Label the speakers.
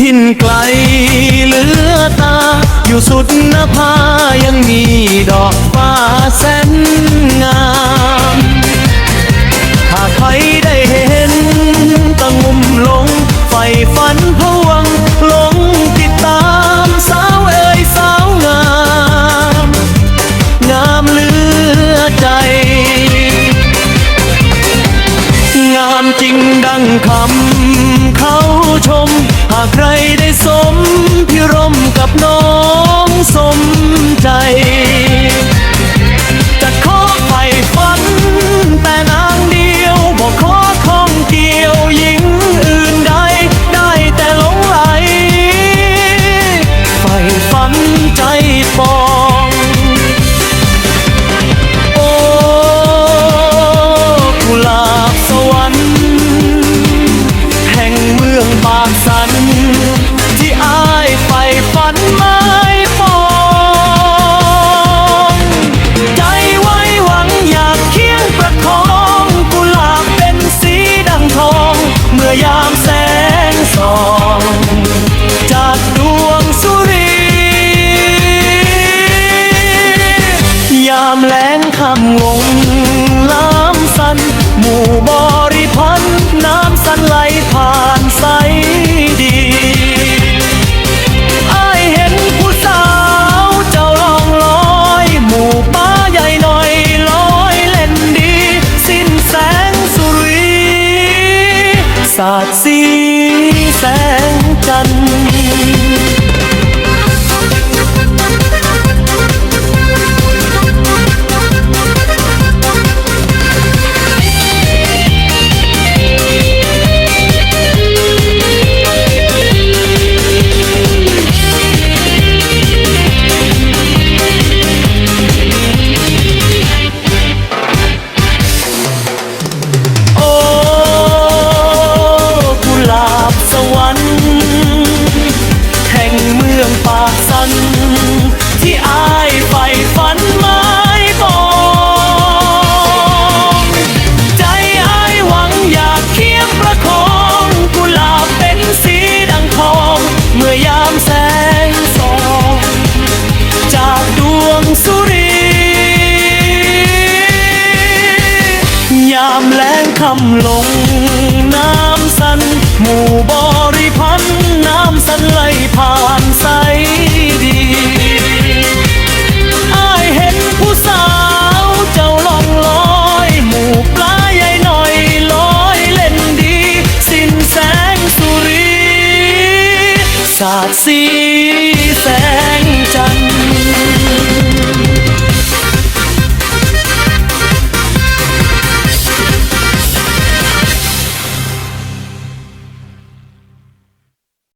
Speaker 1: ถิ่นไกลเหลือตา อยู่สุดนภายังมีดอกฟ้าแสนงามถ้าใครได้เห็นตะงุมลงไฟฝันพวังลงติดตามสาวเอ่ยสาวงาม งามเหลือใจ งามจริงดังคำเขาชมากใครได้สมพิรมกับน้อง เมืองปากสัน ที่อายไฟฝันไม่ปองใจไว้หวังอยากเคียงประคองกุหลาบเป็นสีดังทอง เมื่อยามแสงส่องจากดวงสุรี ยามแล้งคำงงล้ำสันหมู่บริพั สาดสีแสงจันทร์ สวรรค์แห่งเมืองปากสัน ที่อายไฟฝันไม้ปองใจอายหวังอยากเคียงประคองกุหลาบเป็นสีดังทอง เมื่อยามแสงส่อง จากดวงสุรี ยามแลงคำลงน้ำ หมู่บริพันธ์น้ำสันไหลผ่านใสดีอายเห็นผู้สาวเจ้าลองลอย หมู่ปลาใหญ่หน่อยลอยเล่นดี สิ้นแสงสุรีสาดสีแสงจันทร์